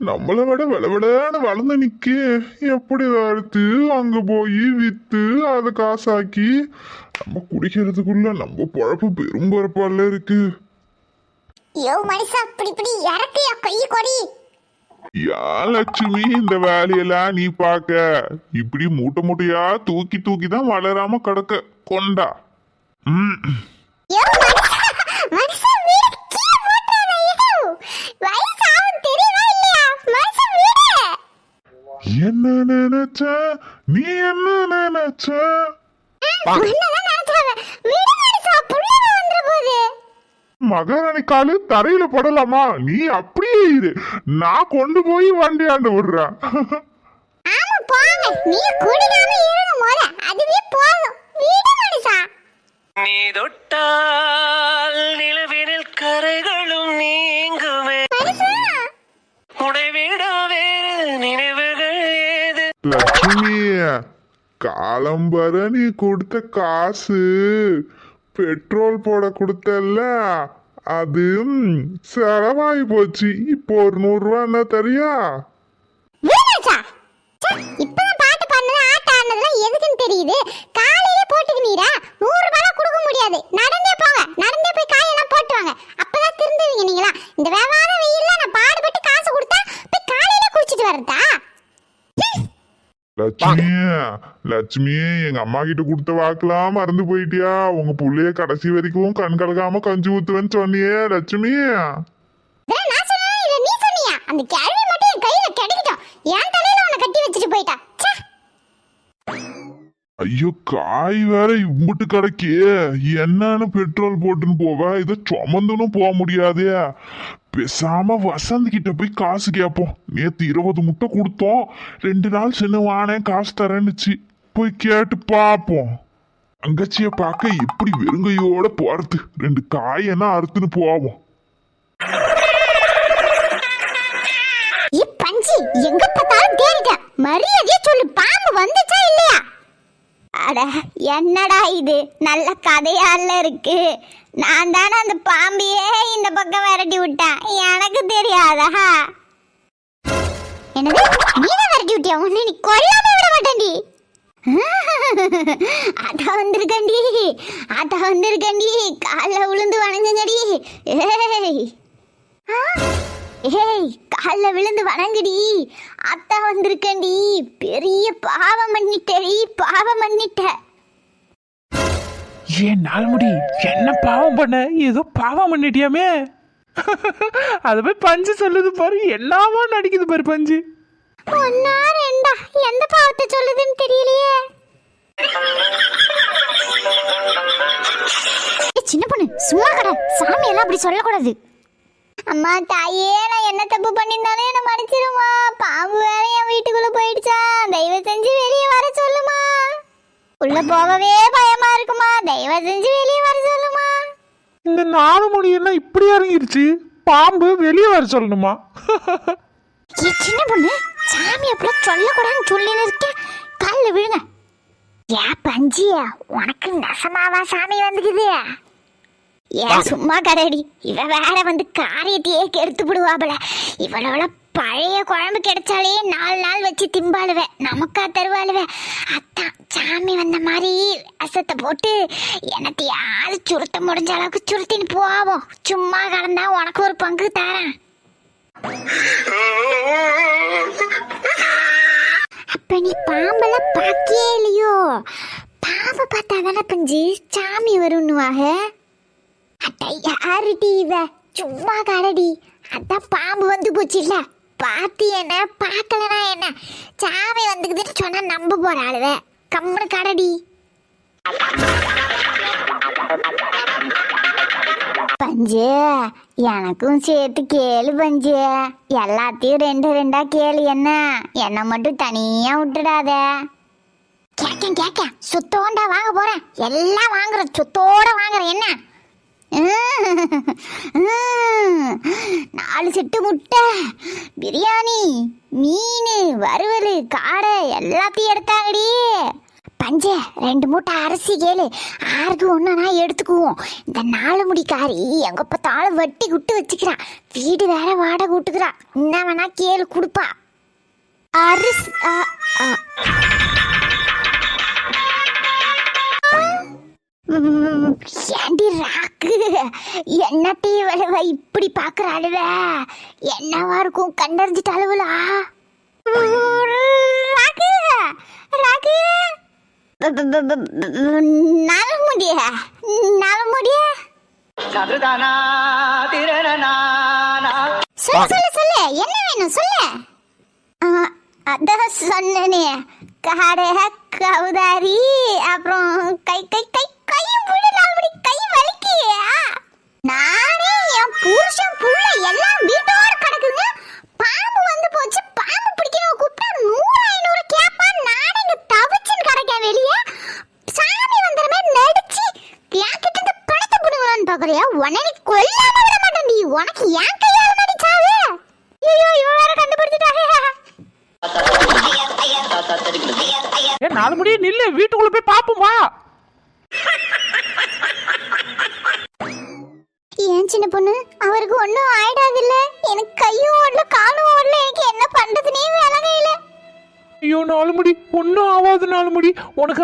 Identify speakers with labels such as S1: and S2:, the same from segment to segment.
S1: நம்மளை விட விளவிடன்னு வளர்ந்து நிக்க. எப்படி வறுத்து அங்க போய் வித்து அதை காசாக்கி நம்ம குடிக்கிறதுக்குள்ள நம்ம பொழப்பு பெரும் பொறுப்பால இருக்கு.
S2: யோ மனுஷா இப்படி இப்படி இறக்கையா கை கொடி?
S1: யா லட்சுமி இந்த வேலையெல்லாம் நீ பாக்க. இப்படி மூட்டை மூட்டையா தூக்கி தூக்கி தான் வளராம கிடக்க. கொண்டா. ம்
S2: யோ மனுஷா மனுஷா வீடு கீழே போட்டுறாத யோ வயசாகும் தெரியுமா இல்லையா மனுஷா வீடு
S1: என்ன நினைச்ச? நீ என்ன நினைச்ச? மகாராணி காலு தரையில படலாமா? நீ அப்படியே இரு. நான் கொண்டு போய் வண்டியாண்டு விடுறேன்.
S2: ஆமா போங்க. நீ குடிக்காம இருங்க முத அதுவே போதும். வீடு மனுஷா
S3: நீ தொட்டால் நிலவினில் கரைகளும் நீங்குமே.
S2: மனுஷா
S3: உடைவிட வேறு நினைவுகள் ஏது?
S1: லட்சுமி காலம்பர நீ கொடுத்த காசு பெட்ரோல் போட கொடுத்தல்ல அது செலவாகி போச்சு. இப்போ ஒரு நூறு ரூபா என்ன தெரியா
S2: இப்பதான் பாட்டு பாடுனது ஆட்ட ஆடுனதுலாம் எதுக்குன்னு தெரியுது. காலையிலே போட்டுக்கினீரா நூறு ரூபாய் கொடுக்க முடியாது. நடந்தே போங்க. நடந்தே போய் காயெல்லாம் போட்டு வாங்க அப்பதான் திருந்துவீங்க நீங்களா இந்த வியாபார வெயில்ல நான் பாடுபட்டு காசு கொடுத்தா போய் காலையில குளிச்சிட்டு வரதா?
S1: லட்சுமி லட்சுமி எங்க அம்மா கிட்ட கொடுத்த வாக்குலாம் மறந்து போயிட்டியா? உங்க புள்ளைய கடைசி வரைக்கும் கண் கலக்காம கஞ்சி ஊத்துவேன்னு சொன்னியே லட்சுமி.
S2: அந்த கேள்வி மட்டும் என் கையில கிடைக்கட்டும். என் தலையில உன்னை கட்டி வச்சுட்டு போயிட்டா.
S1: ஐயோ காய் வேற இம்புட்டு கிடைக்கே. என்னன்னு பெட்ரோல் போட்டுன்னு போவ? இதை சுமந்துனும் போக முடியாதே. பேசாம வசந்த் கிட்ட போய் காசு கேட்போம் நேத்து இருபது முட்டை கொடுத்தோம். ரெண்டு நாள் சின்ன வானே காசு தரேன்னுச்சு. போய் கேட்டு பார்ப்போம் தங்கச்சிய பார்க்க எப்படி வெறுங்கையோட போறது? ரெண்டு காய் என்ன அறுத்துன்னு போவோம்.
S2: எங்க பார்த்தாலும் தேடிட்ட மரியாதையா சொல்லு பாம்பு வந்துச்சா இல்லையா? அட என்னடா இது? நல்ல கதையால இருக்கு. நான் தானே அந்த பாம்பியே இந்த பக்கம் விரட்டி விட்டேன். எனக்கு தெரியாதா? என்னது? நீதான் விரட்டி விட்டியா? உன்னை நீ கொல்லாம விட மாட்டேன்டி. அத வந்திருக்கண்டி அத வந்திருக்கண்டி காலைல விழுந்து வணங்குங்கடி. ஏய். ஆ? ஏய் காலில் விழுந்து வணங்குடி. அத்தா வந்திருக்கேன்டி. பெரிய பாவம் பண்ணிட்டேடி பாவம் பண்ணிட்ட.
S4: ஏன் நாள்முடி என்ன பாவம் பண்ண? ஏதோ பாவம் பண்ணிட்டியாமே. அது போய் பஞ்சு சொல்லுது பாரு. என்னவா நடிக்குது பாரு பஞ்சு.
S2: ஒன்னா ரெண்டா? எந்த பாவத்தை சொல்லுதுன்னு தெரியலையே. சின்ன பொண்ணு சும்மா கடை. சாமி எல்லாம் அப்படி சொல்லக்கூடாது. அம்மா தாயே நான் என்ன தப்பு பண்ணியிருந்தாலும் என்ன மன்னிச்சிருமா பாம்பு வேற என் வீட்டுக்குள்ள போயிடுச்சா. தயவு செஞ்சு வெளியே வர சொல்லுமா. உள்ள போகவே பயமா இருக்குமா. தயவு செஞ்சு வெளியே வர சொல்லுமா.
S4: இந்த நாலு மொழி என்ன இப்படி இறங்கிருச்சு பாம்பு வெளியே வர சொல்லணுமா?
S2: ஏ சின்ன பொண்ணு சாமி அப்புறம் சொல்லக்கூடாதுன்னு சொல்லின்னு இருக்கேன் காலில் விழுங்க. ஏ பஞ்சியா உனக்கு நெசமாவா சாமி வந்துக்குது. ஏன் சும்மா கதடி இவ வேற வந்து காரியத்தையே கெடுத்து விடுவாபல. இவளோட பழைய குழம்பு கிடைச்சாலே நாலு நாள் வச்சு திம்பாளுவேன் நமக்கா தருவாளுவேன் அத்தான் சாமி வந்த மாதிரி அசத்தை போட்டு என்னத்தையாவது சுருத்த முடிஞ்ச அளவுக்கு சுருத்தின்னு போவோம். சும்மா கலந்தா உனக்கு ஒரு பங்கு தரேன். அப்ப நீ பாம்பல பாக்கியே இல்லையோ? பாம்பை பார்த்தா தானே பஞ்சு? சாமி வருன்னுவாக. அட யாருடி இவ. சும்மா கடடி அதான் பாம்பு வந்து போச்சுல்ல. பார்த்து என்ன? பார்க்கலனா என்ன? சாமி வந்துக்குதுன்னு சொன்னா நம்ப போற ஆளுவ. கம்முனு கடடி பஞ்சு எனக்கும் சேர்த்து கேளு பஞ்சு. எல்லாத்தையும் ரெண்டு ரெண்டா கேளு என்ன? என்னை மட்டும் தனியா விட்டுடாத. கேக்கேன் கேக்கேன் சுத்தோண்டா வாங்க போறேன். எல்லாம் வாங்குறேன். சுத்தோட வாங்குறேன். என்ன? நாலு செட்டு முட்டை பிரியாணி மீன் வறுவல் காடை எல்லாத்தையும் எடுத்தாங்கடி. பஞ்ச ரெண்டு மூட்டை அரிசி கேளு. ஆறுக்கு ஒன்றுனா எடுத்துக்குவோம். இந்த நாலு முடிக்காரி எங்கே பார்த்தாலும் வட்டி விட்டு வச்சுக்கிறான் வீடு வேற வாடகை விட்டுக்கிறா. என்ன வேணா கேளு கொடுப்பா. அரிசி இப்படி பாக்குற அழுவ? என்னவா இருக்கும்? கண்டறிஞ்சிட்ட அழுவலா? ராக்கு! ராக்கு! நல முடிய? நல முடிய? சொல்லு சொல்லு சொல்லு. என்ன வேணும்? சொல்லு. அதான் சொன்னனே. காடை கவுதாரி அப்புறம் கை கை கை கை விழுதால்படி கை வலிக்கியா நானே என் புருஷன் புள்ள எல்லாம் வீட்டோட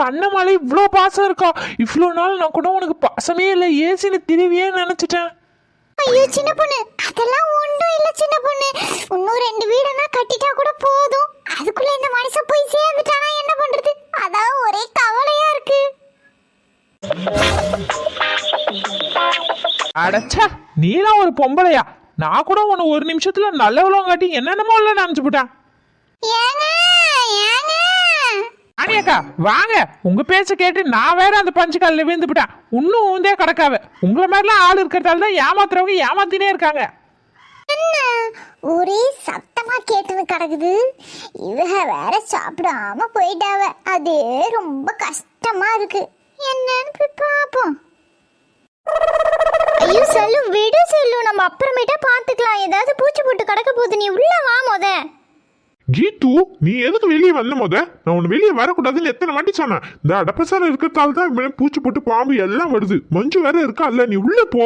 S4: அண்ணன் மேலே இவ்வளோ பாசம் இருக்கா? இவ்வளோ நாள் நான் கூட உனக்கு பாசமே இல்லை. ஏசின்னு திரும்பியே நினச்சிட்டேன்.
S2: ஐயோ சின்ன பொண்ணு. அதெல்லாம் ஒன்றும் இல்ல சின்ன பொண்ணு. இன்னும் ரெண்டு வீடுனா கட்டிட்டா கூட போதும். அதுக்குள்ள இந்த மனுஷன் போய் சேர்ந்துட்டானா என்ன பண்றது? அதான் ஒரே கவலையா இருக்கு.
S4: அடச்சா நீலாம் ஒரு பொம்பளையா? நான் கூட உன்னை ஒரு நிமிஷத்துல நல்லவளம் காட்டி என்னென்னமோ இல்லை நினச்சி போட்டேன்
S2: ஏங்க ஏங்க.
S4: அக்கா வாங்க. உங்க பேச்ச கேட்டு நான் வேற அந்த பஞ்சு காலில் விழுந்து இன்னும் ஊந்தே கிடக்காவ. உங்களை மாதிரிலாம் ஆள் இருக்கிறதால தான் ஏமாத்துறவங்க ஏமாத்தினே இருக்காங்க.
S2: என்ன? ஒரே சத்தமா கேட்டுன்னு கிடக்குது. இவக வேற சாப்பிடாம போயிட்டாவ. அதே ரொம்ப கஷ்டமா இருக்கு. என்னன்னு போய் பாப்போம். ஐயோ செல்லு விடு செல்லு. நம்ம அப்புறமேட்டா பாத்துக்கலாம். ஏதாவது பூச்சி போட்டு கிடக்க போகுது. நீ உள்ள வா முத.
S1: கீத்து நீ எதுக்கு வெளியே வந்த முத? நான் உன்னை வெளியே வரக்கூடாதுன்னு எத்தனை வாட்டி சொன்னேன். இந்த அடப்பசாரம் இருக்கிறதால தான் இவன் பூச்சி போட்டு பாம்பு எல்லாம் வருது. மஞ்சு வேற இருக்கா? இல்ல நீ உள்ள போ.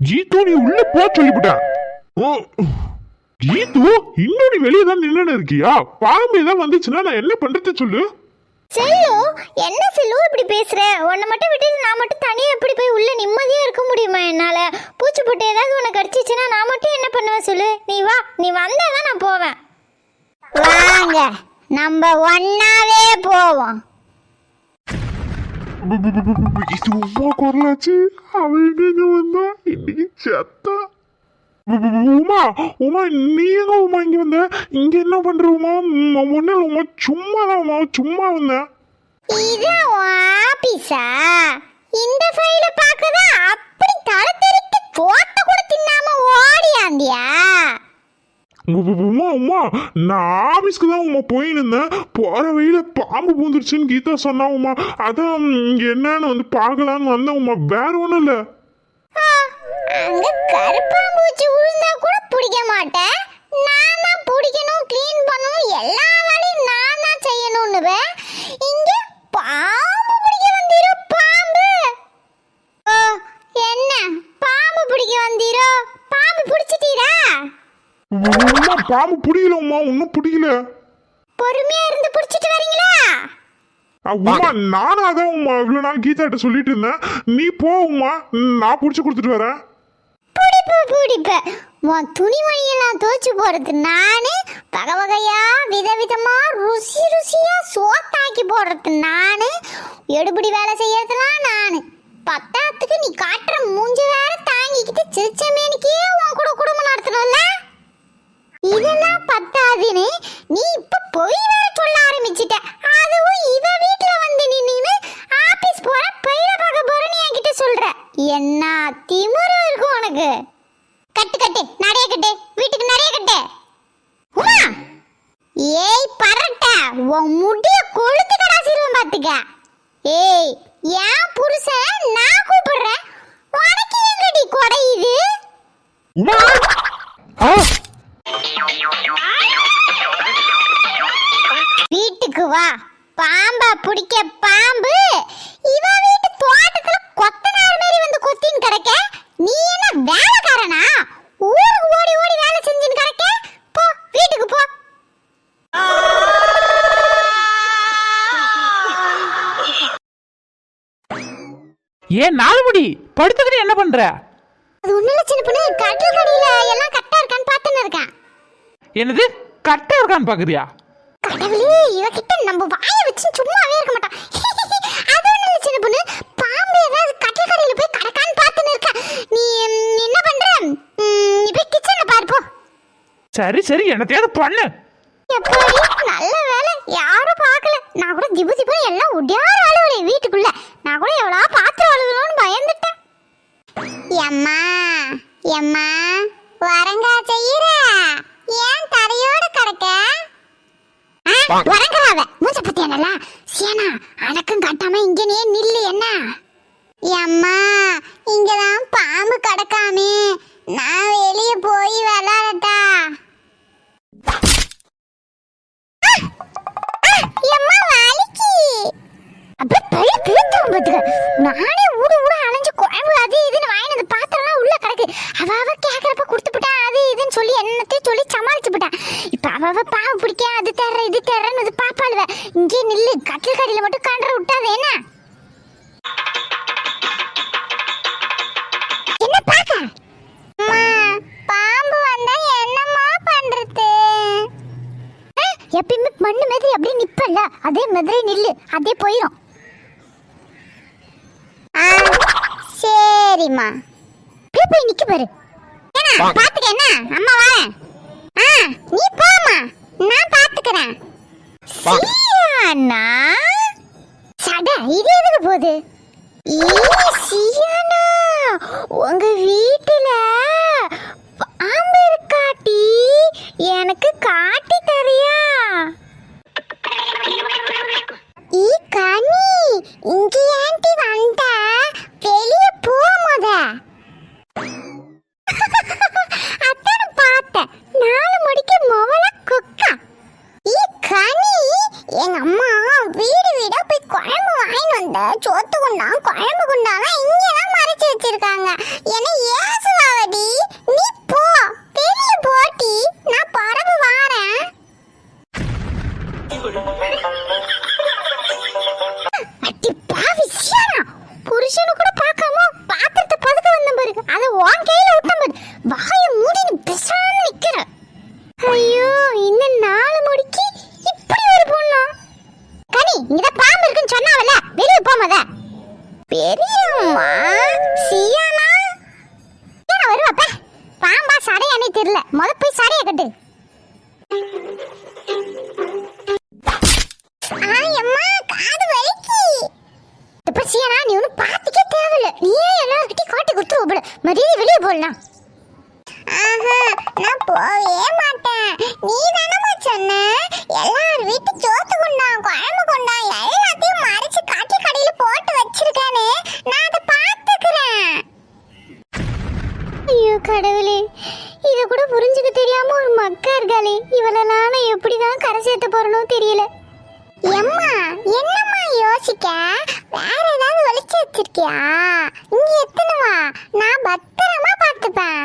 S1: கீத்து நீ உள்ள போ சொல்லிவிட்டேன் ஓ கீத்து இன்னும் நீ வெளியே தான் நின்று இருக்கியா? பாம்பு ஏதாவது வந்துச்சுன்னா நான் என்ன பண்றது சொல்லு?
S2: செல்லு என்ன செல்லு இப்படி பேசுற? உன்னை மட்டும் விட்டுட்டு நான் மட்டும் தனியா எப்படி போய் உள்ள நிம்மதியா இருக்க முடியுமா என்னால? பூச்சி போட்டு ஏதாவது உனக்கு அடிச்சிச்சுன்னா நான் மட்டும் என்ன பண்ணுவேன் சொல்லு? நீ வா நீ வந்தாதான் நான் போவேன். வாங்க நம்ம ஒன்னாவே போவோம்.
S1: இது உமா குரலாச்சு. அவன் எங்க வந்தா? இன்னைக்கு செத்தா. உமா உமா நீ எங்க உமா இங்க வந்த? இங்க என்ன பண்ற உமா? ஒண்ணு உமா சும்மா தான் உமா சும்மா வந்தேன்
S2: உன் ஆபீஸா? இந்த ஃபைல பார்க்கதான் அப்படி தலை தெறிட்டு தோட்ட கூட தின்னாம ஓடியாந்தியா?
S1: உமா உமா நான் ஆஃபீஸ்க்கு தான் உமா போயின்னு இருந்தேன் போகிற வழியில் பாம்பு பூந்துருச்சுன்னு கீதா சொன்னா உமா அதான் இங்க என்னன்னு வந்து பார்க்கலான்னு வந்தேன் உமா வேற ஒண்ணும் இல்லை.
S2: ஆ, அங்க கருப்பாம்பூச்சி விழுந்தா கூட பிடிக்க மாட்டேன். நான் தான் பிடிக்கணும் க்ளீன் பண்ணணும் எல்லா வேலையும் நான் தான் செய்யணும்னுவே. இங்க பாம்பு பிடிக்க வந்தீரோ பாம்பு? ஓ என்ன? பாம்பு பிடிக்க வந்தீரோ? பாம்பு பிடிச்சிட்டீரா?
S1: உமா பாம்பு பிடிக்கல உமா ஒன்னும் பிடிக்கல.
S2: பொறுமையா இருந்து பிடிச்சிட்டு வரீங்களா?
S1: உமா நானும் அதான் உமா இவ்வளவு நாள் கீதாட்ட சொல்லிட்டு இருந்தேன். நீ போ உமா நான் புடிச்சு கொடுத்துட்டு வரேன்.
S2: பிடிப்பு பிடிப்பு. உன் துணிமணியெல்லாம் துவைச்சு போறது நானு வகை வகையா விதவிதமா ருசி ருசியா சோத்தாக்கி போடுறது நானு. எடுபடி வேலை செய்யறதுலாம் நானு. பத்தாத்துக்கு நீ காட்டுற மூஞ்சி வேற தாங்கிக்கிட்டு சிரிச்சமேனிக்கே உன் கூட குடும்பம் நடத்தணும்ல? இதெல்லாம் பத்தாதுன்னு நீ இப்ப பொய் வேற சொல்ல ஆரம்பிச்சிட்ட. அதுவும் இவ வீட்ல வந்து நின்னு ஆபீஸ் போற பையில பார்க்க போறேன்னு என்கிட்ட சொல்ற. என்ன திமிரு இருக்கும் உனக்கு? கட்டு கட்டு நிறைய கட்டு. வீட்டுக்கு நிறைய கட்டு. உமா! ஏய் பரட்ட. உன் முடிய கொளுத்து கடாசிருவன் பாத்துக்க. ஏய் ஏன் புருஷன் நான் கூப்பிடுறேன். உனக்கு எங்கடி குறையுது Oh! வா. பாம்பா பிடிக்க பாம்பு. இவ வீட்டு தோட்டத்துல கொத்தனார் மாதிரி வந்து கொத்தின்னு கிடக்க. நீ என்ன வேலைக்காரனா? ஊருக்கு ஓடி ஓடி வேலை செஞ்சுன்னு கிடக்க? போ வீட்டுக்கு போ.
S4: ஏன் நாலுமுடி? படுத்துக்கிட்டு என்ன பண்ற?
S2: அது ஒண்ணுல சின்ன பொண்ணு கட்டில் கடியில எல்லாம் கரெக்டா இருக்கான்னு பார்த்துன்னு இருக்கேன்.
S4: என்னது? கரெக்டா இருக்கான்னு பாக்குறியா
S2: கடவுளே இவகிட்ட நம்ம வாய வச்சு சும்மாவே இருக்க மாட்டான் அது ஒண்ணு சின்ன பொண்ணு. பாம்பு ஏதாவது கட்டில் கடையில போய் கடக்கான்னு பார்த்துன்னு இருக்க. நீ என்ன பண்ற? நீ போய் கிச்சன்ல பாரு போ.
S4: சரி சரி என்னத்தையாவது பண்ணு.
S2: எப்பாடி நல்ல வேலை. யாரும் பார்க்கல. நான் கூட ஜிபு ஜிபு எல்லாம் உடையார அழுவுறே வீட்டுக்குள்ள. நான் கூட எவ்வளோ பாத்திரம் அழுகணும்னு பயந்துட்டேன். எம்மா எம்மா வரங்கா செய்யற ஏன் தரையோட கிடக்க வரங்கராவ மூஞ்ச பத்தியா நல்லா சேனா அடக்கம் காட்டாம இங்கனே நில்லு என்ன? அம்மா இங்கதான் பாம்பு கடக்காமே. நான் வெளிய போய் விளாடட்டா எம்மா வலிக்கு. அப்படியே பழைய பாத்துக்க. நானே ஊடு ஊட அலைஞ்சு குழம்பு அது இதுன்னு வாங்கினது பாத்திரம்லாம் உள்ள கிடக்கு. அவ அவ கேக்குறப்ப அது இதுன்னு சொல்லி என்னத்தையும் சொல்லி அவ பாவம் பிடிக்க அது தர்ற இது தர்றன்னு இது பாப்பாளுவ. இங்கே நில்லு. கட்டில் கடியில மட்டும் கண்டற விட்டாது என்ன? என்ன பாக்க? பாம்பு வந்தா என்னம்மா பண்றது? எப்பயுமே மண்ணு மாதிரி அப்படியே நிப்பல்ல. அதே மாதிரி நில்லு. அதே போயிடும் சரிம்மா. போய் நிக்க பாரு. ஏன்னா பாத்துக்க என்ன? அம்மா வரேன் நீ போம்மா. நான் பாத்துக்கிறேன். சியானா சட இது எதுக்கு போகுது? சியானா உங்க வீட்டுல பாம்பு இருக்காட்டி எனக்கு காட்டி தரியா? ஈ கனி இங்க ஏன்டி வந்த? வெளிய போ முத அத்தனை பார்த்தேன் நாலு மொவல குக்கா. ஈ கனி எங்க அம்மா வீடு வீடா போய் குழம்பு வாங்கிட்டு வந்த சோத்து குண்டான் குழம்பு குண்டாலாம் இங்கதான் மறைச்சு வச்சிருக்காங்க. என்ன தெரியாம இருக்காளே இவளெல்லாம் நான் எப்படிதான் கரை சேர்த்து போறனோ தெரியல. எம்மா என்னம்மா யோசிக்க? வேற ஏதாவது ஒழிச்சு வச்சிருக்கியா? இங்க எத்தனைமா நான் பத்திரமா பார்த்துப்பேன்.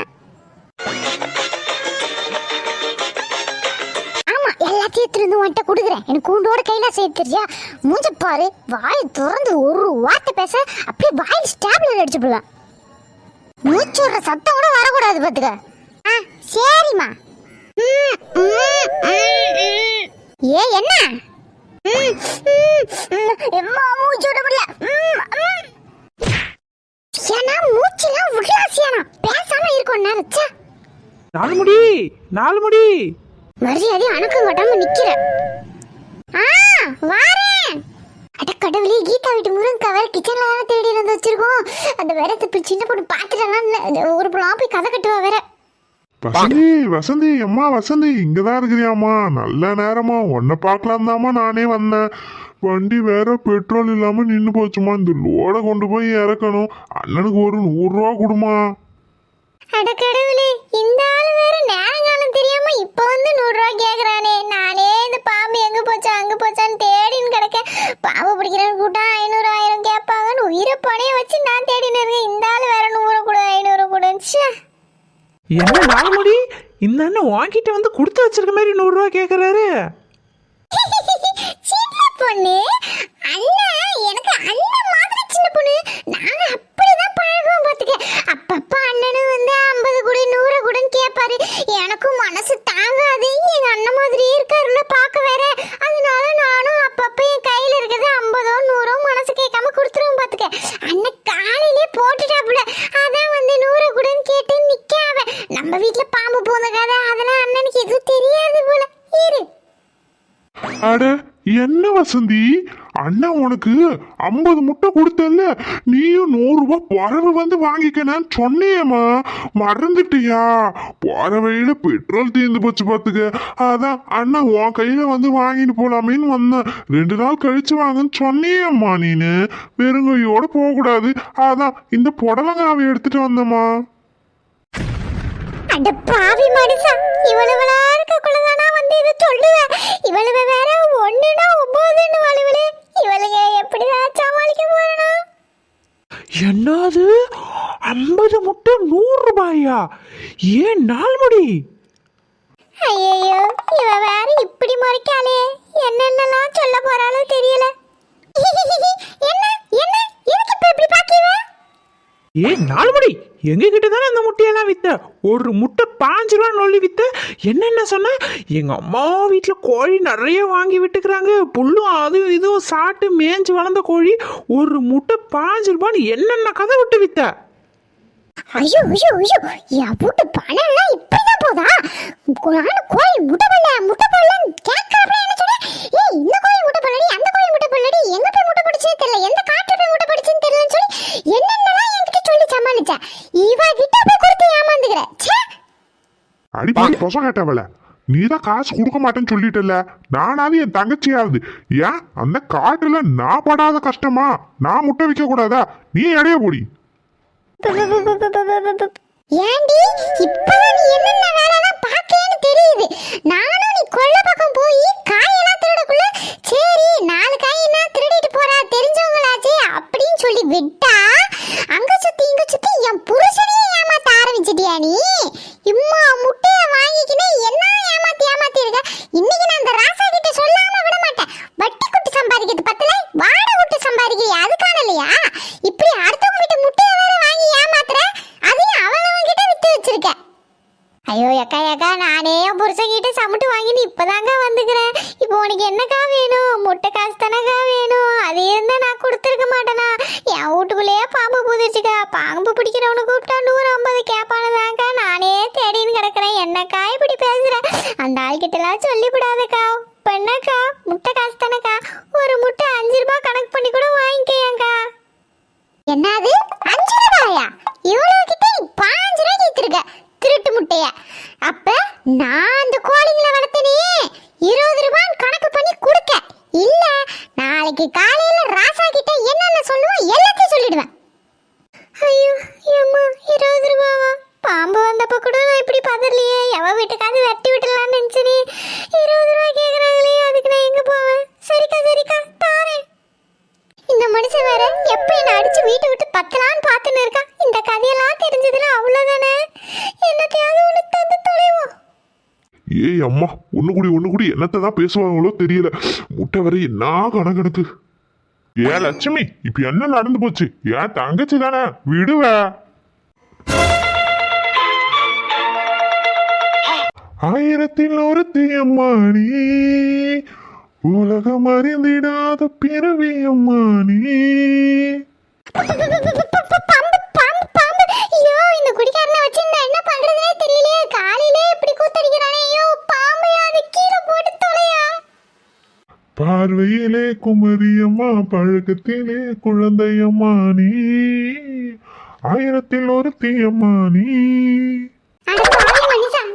S2: ஆமா எல்லாத்தையும் எடுத்துட்டு வந்து உன்கிட்ட கொடுக்குறேன். எனக்கு கூண்டோட கையில சேர்த்துருச்சியா? மூஞ்ச பாரு. வாய் திறந்து ஒரு வார்த்தை பேச அப்படியே வாயில் ஸ்டாப்லர் அடிச்சு போடலாம். மூச்சு விடுற சத்தம் கூட வரக்கூடாது பாத்துக்க ஆ சரிம்மா. ஏ என்ன ம், ம், ம். எம்மா மூச்சு விட முடியல ம், ம். சியானா மூச்சுலாம் விடலா சியானா பேசாம இருக்கும் நேரம் ச்சே.
S4: நாலு முடி நாலு முடி
S2: மரியாதை அணக்கம் கட்டாம நிக்கிற ஆ வாரேன் அட கடவுளே கீதா வீட்டு முருங்கா வேற கிச்சன்ல வேற தேடி இருந்து வச்சிருக்கோம் அந்த வேற சின்ன பொண்ணு பாத்துட்டா ஒரு புலம் போய் கதை கட்டுவா வேற
S1: வசந்தி வசந்தி அம்மா வசந்தி இங்கதான் இருக்கிறியாம்மா. நல்ல நேரமா உன்னை பார்க்கலாம் தாம்மா நானே வந்தேன். வண்டி வேற பெட்ரோல் இல்லாம நின்னு போச்சுமா இந்த லோட கொண்டு போய் இறக்கணும். அண்ணனுக்கு ஒரு நூறு ரூபா கொடுமா
S2: அட கடவுளே இந்த ஆளு வேற நேரங்காலம் தெரியாம இப்ப வந்து நூறு ரூபாய் கேக்குறானே. நானே இந்த பாம்பு எங்க போச்சா அங்க போச்சான்னு தேடின்னு கிடக்க பாம்பு பிடிக்கிறேன்னு கூட்டம் ஐநூறு ஆயிரம் கேட்பாங்கன்னு உயிரை பணைய
S4: என்ன நாள்முடி இந்த அண்ணன் வாங்கிட்டு வந்து கொடுத்து வச்சிருக்க மாதிரி நூறுரூவா
S2: கேட்குறாரு பொண்ணு. அண்ணா எனக்கு அண்ணன் மாதிரி சின்ன பொண்ணு. நாங்க அப்படிதான் பழகுவோம் பாத்துக்க. அப்பப்ப அண்ணனும் வந்து ஐம்பது கூட நூறு கூடன்னு கேட்பாரு எனக்கும் மனசு தாங்காது எங்க அண்ணன் மாதிரியே இருக்காருன்னு பார்க்க வேற அதனால நானும் அப்பப்ப என் கையில இருக்கிறது ஐம்பதோ நூறோ மனசு கேட்காம கொடுத்துருவோம் பாத்துக்க அண்ணன் காலையிலே போட்டுட்டாப்புல அதான் வந்து நூறு கூடன்னு கேட்டு நிக்காவ நம்ம வீட்டுல பாம்பு போன கதை அதெல்லாம் அண்ணனுக்கு எதுவும் தெரியாது போல. இரு.
S1: அட என்ன வசந்தி? அண்ணன் உனக்கு ஐம்பது முட்டை கொடுத்தல்ல. நீயும் நூறு ரூபாய் பறவை வந்து வாங்கிக்கணும்னு சொன்னியம்மா மறந்துட்டியா? போற பெட்ரோல் தீர்ந்து போச்சு பாத்துக்க. அதான் அண்ணன் உன் கையில வந்து வாங்கிட்டு போலாமேன்னு வந்தேன். ரெண்டு நாள் கழிச்சு வாங்கன்னு சொன்னியம்மா நீனு. வெறுங்கையோட போகக்கூடாது. அதான் இந்த புடலங்காவை எடுத்துட்டு வந்தம்மா.
S2: அட பாவி மனுஷா இவ்வளவுலா இருக்கக்குள்ளதானா வந்து இதை சொல்லுவேன் இவ்வளவு வேற ஒண்ணுனா ஒன்பதுன்னு வலுவலு இவளுங்க எப்படிதான் சமாளிக்க போறனா?
S4: என்னது? ஐம்பது முட்டை நூறு ரூபாயா? ஏன் நாள்முடி
S2: ஐயோ இவ வேற இப்படி முறைக்காளே என்னென்னலாம் சொல்ல போறாளோ தெரியல. என்ன என்ன எதுக்கு இப்ப இப்படி பாக்கீவ
S4: ஏன் நாலு எங்க எங்ககிட்ட தானே அந்த முட்டையெல்லாம் வித்த? ஒரு முட்டை பாஞ்சு ரூபா நொல்லி வித்த? என்னென்ன சொன்ன? எங்க அம்மா வீட்டில் கோழி நிறைய வாங்கி விட்டுக்கிறாங்க. புல்லும் அதுவும் இதுவும் சாப்பிட்டு மேய்ஞ்சு வளர்ந்த கோழி ஒரு முட்டை பாஞ்சு ரூபான்னு என்னென்ன கதை விட்டு வித்த?
S2: ஐயோ ஐயோ ஐயோ. என் வீட்டு பணம் எல்லாம் இப்படிதான் போதா? கோழி முட்டை போடலன்னு கேட்க அப்புறம் என்ன சொன்னேன் ஏய் இந்த கோழி முட்டை போடலடி அந்த கோழி முட்டை போடலடி எங்க போய் முட்டை பிடிச்சே தெரியல எந்த காட்டுல போய் முட்டை பிடிச்சுன்னு தெரியலன்னு சொல்லி என்னென்னலாம் என்கிட்ட சொல்லி சமாளிச்சா இவ கிட்ட போய் கொடுத்து ஏமாந்துக்கிற ச்சே
S1: அடிப்பாடி கேட்டவள நீ தான் காசு கொடுக்க மாட்டேன்னு சொல்லிட்டல நானாவது என் தங்கச்சியாவது. ஏன்? அந்த காட்டுல நான் படாத கஷ்டமா? நான் முட்டை விற்க கூடாதா நீ இடைய போடி.
S2: ஏண்டி? இப்பதான் நீ என்னென்ன வேலைலாம் பாக்கேன்னு தெரியுது. நானும் நீ கொள்ள பக்கம் போய் காயெல்லாம் திருடக்குள்ள சரி நாலு காய் என்ன திருடிட்டு போறா தெரிஞ்சவங்களாச்சே அப்படின்னு சொல்லி விட்டா அங்க சுத்தி இங்க சுத்தி என் புருஷனையே ஏமாத்த ஆரம்பிச்சிட்டியா நீ? இம்மா முட்டை வாங்கிக்கினே என்ன ஏமாத்தி ஏமாத்தி இருக்க இன்னைக்கு நான் அந்த ராசா கிட்ட சொல்லாம விட மாட்டேன் வட்டி குட்டி சம்பாதிக்கிறது பத்தல வாடகை குட்டி சம்பாதிக்கிறியா அதுக்கான இல்லையா இப்படி அடுத்தவங்க வீட்டு முட்டைய வேற வாங்கி ஏமாத்துற அதையும் அவனவன் கிட்ட வித்து வச்சிருக்க ஐயோ அக்கா அக்கா நானே என் புருஷன்கிட்ட சமட்டு வாங்கிட்டு இப்பதாங்க வந்துக்கிறேன் இப்போ உனக்கு என்னக்கா வேணும் முட்டை காசு தானக்கா வேணும் அது இருந்தா நான் கொடுத்துருக்க மாட்டேனா என் வீட்டுக்குள்ளேயே பாம்பு புதிச்சுக்கா பாம்பு பிடிக்கிறவனு கூப்பிட்டா நூறு ஐம்பது கேப்பானதாக்கா நானே தேடின்னு கிடக்குறேன் என்னக்கா இப்படி பேசுறேன் அந்த ஆள்கிட்டலாம் இப்போ என்னக்கா? முட்டை காசு தானக்கா? ஒரு முட்டை அஞ்சு ரூபாய் கணக்கு பண்ணி கூட வாங்கிக்கேன்க்கா என்னது? அஞ்சு ரூபாயா? இவ்வளவு கிட்ட பாஞ்சு ரூபாய் வித்திருக்க திருட்டு முட்டைய. அப்ப நான் அந்த கோழிங்களை வளர்த்தனே. இருபது ரூபாய் கணக்கு பண்ணி கொடுக்க. இல்ல நாளைக்கு காலையில ராசா கிட்ட என்னென்ன சொல்லுவோம் எல்லாத்தையும் சொல்லிடுவேன். ஐயோ அம்மா இருபது ரூபாவா? பாம்பு வந்தப்போ கூட நான் இப்படி பதறலையே. எவ வீட்டுக்காவது வெட்டி விட்டுலாம்னு நினைச்சனே இருபது ரூபா கேட்குறாங்களே அதுக்கு நான் எங்கே போவேன்? சரிக்கா சரிக்கா தாரேன் இந்த மனுஷன் வேற எப்போ என்ன அடிச்சு வீட்டை விட்டு பத்தலான்னு பார்த்துன்னு இருக்கா? இந்த கதையெல்லாம் தெரிஞ்சதுல அவ்வளோதானே என்னத்தையாவது ஒன்று தந்து தொலைவோம்.
S1: ஏய் அம்மா ஒன்று கூடி ஒன்று கூடி. என்னத்தை தான் பேசுவாங்களோ தெரியல. முட்டை வரை என்ன கணக்கெடுக்கு ஏ லட்சுமி இப்போ என்ன நடந்து போச்சு? ஏன் தங்கச்சி தானே?
S2: விடுவேன் கூத்தடிக்கிறானே. ஐயோ பாம்பு அது கீழே போட்டு தொலையா?
S1: பார்வையிலே குமரியம்மா பழக்கத்திலே குழந்தையம்மா நீ ஆயிரத்தில் ஒருத்தி அம்மா நீ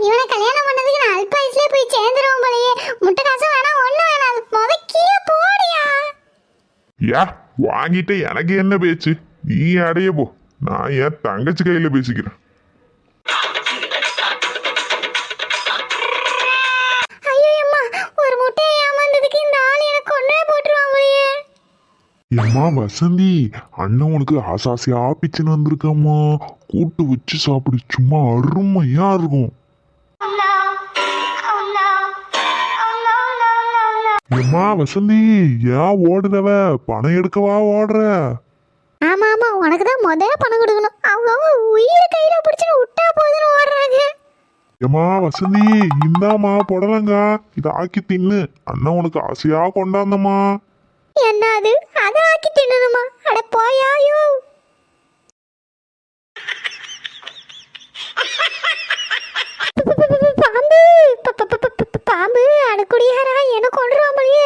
S2: இவனை கல்யாணம் பண்ணதுக்கு நான் அல்ப வயசுலயே போய் சேர்ந்துருவோம் போலயே. முட்டை காசும் வேணாம் ஒண்ணும் வேணாம் முத கீழே போடியா?
S1: யா வாங்கிட்டு எனக்கு என்ன பேச்சு? நீ அடைய போ. நான் என் தங்கச்சி கையில பேசிக்கிறேன். ஏம்மா வசந்தி அண்ணன் உனக்கு ஆசாசியா பிச்சுன்னு வந்திருக்கம்மா. கூட்டு வச்சு சாப்பிடு சும்மா அருமையா இருக்கும். ஏம்மா வசந்தி ஏன் ஓடுறவ? பணம் எடுக்கவா ஓடுற?
S2: ஆமா ஆமா உனக்கு தான் முத பணம் கொடுக்கணும். அவங்க அவங்க உயிரை கையில பிடிச்சிட்டு விட்டா போதுன்னு ஓடுறாங்க.
S1: ஏம்மா வசந்தி இந்தாம்மா புடலங்க இதை ஆக்கி தின்னு. அண்ணன் உனக்கு ஆசையா கொண்டாந்தம்மா.
S2: என்ன அது அதை ஆக்கி தின்னணுமா அட போயாயோ. பாம்பு. பாம்பு. அட குடியாரா என்ன கொள்றாமலையே